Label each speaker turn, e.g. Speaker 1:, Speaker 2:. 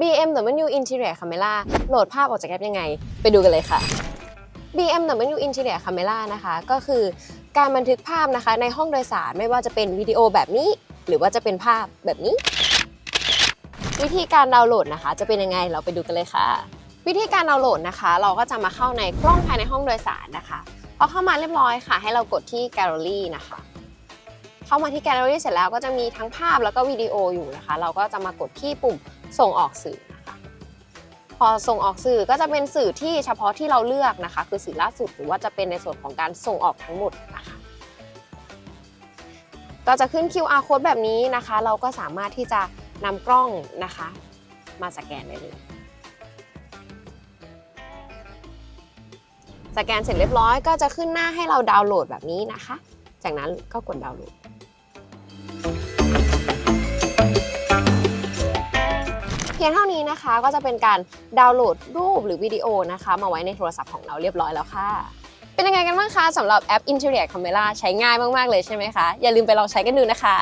Speaker 1: BMW Interior Camera โหลดภาพออกจากแอปยังไง ไปดูกันเลยค่ะ BMW Interior Camera นะคะก็คือการบันทึกภาพนะคะในห้องโดยสารไม่ว่าจะเป็นวิดีโอแบบนี้ หรือว่าจะเป็นภาพแบบนี้ วิธีการดาวน์โหลดนะคะ จะเป็นยังไงเราไปดูกันเลยค่ะ วิธีการดาวน์โหลดนะคะ เราก็จะมาเข้าในกล้องภายในห้องโดยสารนะคะพอเข้ามาเรียบร้อยค่ะ ให้เรากดที่แกลเลอรี่นะคะ เข้ามาที่แกลเลอรี่เสร็จแล้วก็จะมีทั้งภาพแล้วก็วิดีโออยู่นะคะ เราก็จะมากดที่ปุ่ม ส่งออกสื่อนะคะพอส่งออกสื่อก็จะเป็นสื่อที่เฉพาะที่เราเลือกนะคะ คือสื่อล่าสุดหรือว่าจะเป็นในส่วนของการส่งออกทั้งหมดนะคะก็จะขึ้น QR code แบบนี้นะคะ เราก็สามารถที่จะนำกล้องนะคะ มาสแกนได้เลยสแกนเสร็จเรียบร้อยก็จะขึ้นหน้าให้เราดาวน์โหลดแบบนี้นะคะ จากนั้นก็กดดาวน์โหลด เพียงเท่านี้นะคะก็จะเป็นการดาวน์โหลดรูปหรือวิดีโอนะคะ มาไว้ในโทรศัพท์ของเราเรียบร้อยแล้วค่ะ เป็นยังไงกันบ้างคะสำหรับแอป Interior Camera ใช้ง่ายมาก ๆ เลยใช่ไหมคะ อย่าลืมไปลองใช้กันดูนะคะ